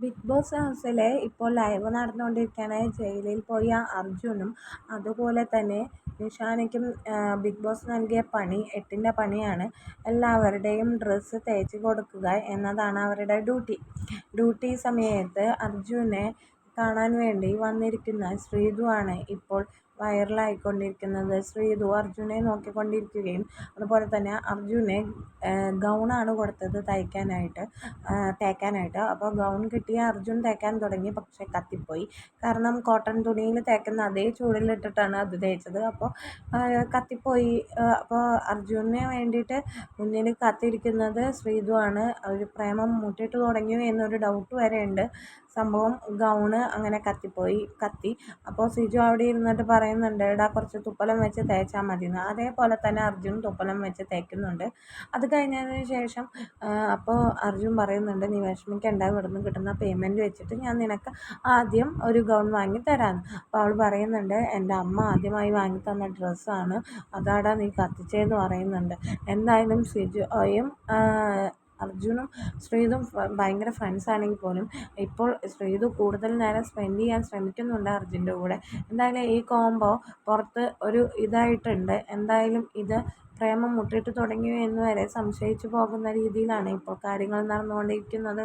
Big boss ഹൗസിലെ ഇപ്പോൾ live നടന്നുകൊണ്ടിരിക്കുകയാണ്. ജയിലിൽ പോയ അർജുനും അതുപോലെ തന്നെ നിഷാനയ്ക്കും ബിഗ് ബോസ് നൽകിയ പണി എട്ടിന്റെ പണിയാണ്. എല്ലാവരുടെയും ഡ്രസ്സ് തേച്ച് കൊടുക്കുക എന്നതാണ് അവരുടെ ഡ്യൂട്ടി. ഡ്യൂട്ടി സമയത്ത് അർജുനെ കാണാൻ വേണ്ടി വന്നിരിക്കുന്ന ശ്രീതു ആണ് ഇപ്പോൾ വൈറലായിക്കൊണ്ടിരിക്കുന്നത്. ശ്രീതു അർജുനെ നോക്കിക്കൊണ്ടിരിക്കുകയും അതുപോലെ തന്നെ അർജുനെ ഗൗണാണ് കൊടുത്തത് തയ്ക്കാനായിട്ട് തേക്കാനായിട്ട്. അപ്പോൾ ഗൗൺ കിട്ടിയ അർജുൻ തേക്കാൻ തുടങ്ങി പക്ഷേ കത്തിപ്പോയി. കാരണം കോട്ടൺ തുണിയിൽ തേക്കുന്ന അതേ ചൂടിലിട്ടിട്ടാണ് അത് തേച്ചത്. അപ്പോൾ കത്തിപ്പോയി. അപ്പോൾ അർജുനെ വേണ്ടിയിട്ട് മുന്നിൽ കാത്തിരിക്കുന്നത് ശ്രീതു ആണ്. ഒരു പ്രേമം മുട്ടിട്ട് തുടങ്ങിയോ എന്നൊരു ഡൗട്ട് വരെ ഉണ്ട് സംഭവം ഗൗണ് അങ്ങനെ കത്തിപ്പോയി കത്തി. അപ്പോൾ സിജു അവിടെ ഇരുന്നിട്ട് പറയുന്നുണ്ട് എടാ കുറച്ച് തുപ്പലം വെച്ച് തേച്ചാൽ മതി എന്ന് അതേപോലെ തന്നെ അർജുൻ തുപ്പലം വെച്ച് തേക്കുന്നുണ്ട്. അത് കഴിഞ്ഞതിന് ശേഷം അപ്പോൾ അർജുൻ പറയുന്നുണ്ട് നീ വിഷമിക്കണ്ട ഇവിടുന്ന് കിട്ടുന്ന പേയ്മെന്റ് വെച്ചിട്ട് ഞാൻ നിനക്ക് ആദ്യം ഒരു ഗൗൺ വാങ്ങി തരാമെന്ന് അപ്പോൾ അവൾ പറയുന്നുണ്ട് എന്റെ അമ്മ ആദ്യമായി വാങ്ങി തന്ന ഡ്രസ്സാണ് അതാടാ നീ കത്തിച്ചതെന്ന് പറയുന്നുണ്ട്. എന്തായാലും സിജുയും അർജുനും ശ്രീതും ഭയങ്കര ഫ്രണ്ട്സ് ആണെങ്കിൽ പോലും ഇപ്പോൾ ശ്രീതു കൂടുതൽ നേരം സ്പെൻഡ് ചെയ്യാൻ ശ്രമിക്കുന്നുണ്ട് അർജുന്റെ കൂടെ. എന്തായാലും ഈ കോംബോ പുറത്ത് ഒരു ഇതായിട്ടുണ്ട്. എന്തായാലും ഇത് പ്രേമം മുട്ടിട്ട് തുടങ്ങിയോ എന്ന് വരെ സംശയിച്ചു പോകുന്ന രീതിയിലാണ് ഇപ്പോൾ കാര്യങ്ങൾ നടന്നുകൊണ്ടിരിക്കുന്നത്.